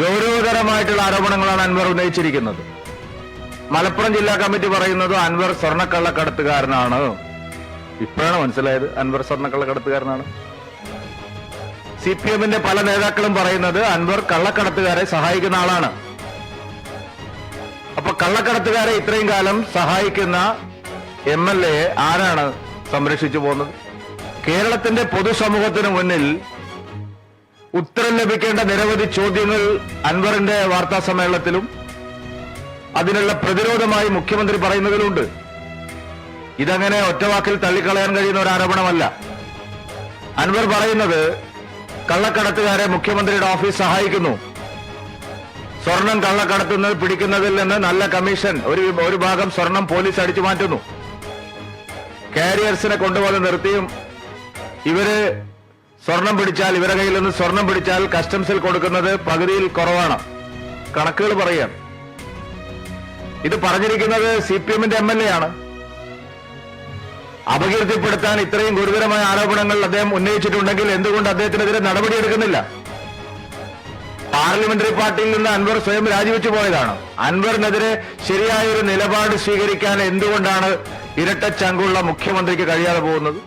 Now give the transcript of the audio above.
ഗൗരവതരമായിട്ടുള്ള ആരോപണങ്ങളാണ് അൻവർ ഉന്നയിച്ചിരിക്കുന്നത്. മലപ്പുറം ജില്ലാ കമ്മിറ്റി പറയുന്നത് അൻവർ സ്വർണക്കള്ളക്കടത്തുകാരനാണ്. ഇപ്പോഴാണ് മനസ്സിലായത് അൻവർ സ്വർണക്കള്ളക്കടത്തുകാരനാണ്. സി പി എമ്മിന്റെ പല നേതാക്കളും പറയുന്നത് അൻവർ കള്ളക്കടത്തുകാരെ സഹായിക്കുന്ന ആളാണ്. അപ്പൊ കള്ളക്കടത്തുകാരെ ഇത്രയും കാലം സഹായിക്കുന്ന എം എൽ എ ആരാണ് സംരക്ഷിച്ചു പോകുന്നത്? കേരളത്തിന്റെ പൊതുസമൂഹത്തിന് മുന്നിൽ ഉത്തരം ലഭിക്കേണ്ട നിരവധി ചോദ്യങ്ങൾ അൻവറിന്റെ വാർത്താ സമ്മേളനത്തിലും അതിനുള്ള പ്രതിരോധമായി മുഖ്യമന്ത്രി പറയുന്നതിലുണ്ട്. ഇതങ്ങനെ ഒറ്റവാക്കിൽ തള്ളിക്കളയാൻ കഴിയുന്ന ഒരു ആരോപണമല്ല. അൻവർ പറയുന്നത് കള്ളക്കടത്തുകാരെ മുഖ്യമന്ത്രിയുടെ ഓഫീസ് സഹായിക്കുന്നു. സ്വർണം കള്ളക്കടത്തുന്നത് പിടിക്കുന്നതിൽ നിന്ന് നല്ല കമ്മീഷൻ ഒരു ഒരു ഭാഗം സ്വർണം പോലീസ് അടിച്ചു മാറ്റുന്നു. കാരിയേഴ്സിനെ കൊണ്ടുവന്ന് നിർത്തിയും ഇവർ സ്വർണം പിടിച്ചാൽ ഇവരുടെ കയ്യിൽ നിന്ന് സ്വർണം പിടിച്ചാൽ കസ്റ്റംസിൽ കൊടുക്കുന്നത് പകുതിയിൽ കുറവാണ്. കണക്കുകൾ പറയുക ഇത് പറഞ്ഞിരിക്കുന്നത് സി പി എമ്മിന്റെ എം എൽ എ ആണ്. അപകീർത്തിപ്പെടുത്താൻ ഇത്രയും ഗുരുതരമായ ആരോപണങ്ങൾ അദ്ദേഹം ഉന്നയിച്ചിട്ടുണ്ടെങ്കിൽ എന്തുകൊണ്ട് അദ്ദേഹത്തിനെതിരെ നടപടിയെടുക്കുന്നില്ല പാർലമെന്ററി പാർട്ടിയിൽ നിന്ന് അൻവർ സ്വയം രാജിവെച്ചു പോയതാണ്. അൻവറിനെതിരെ ശരിയായ ഒരു നിലപാട് സ്വീകരിക്കാൻ എന്തുകൊണ്ടാണ് ഇരട്ടച്ചങ്കുള്ള മുഖ്യമന്ത്രിക്ക് കഴിയാതെ പോകുന്നത്?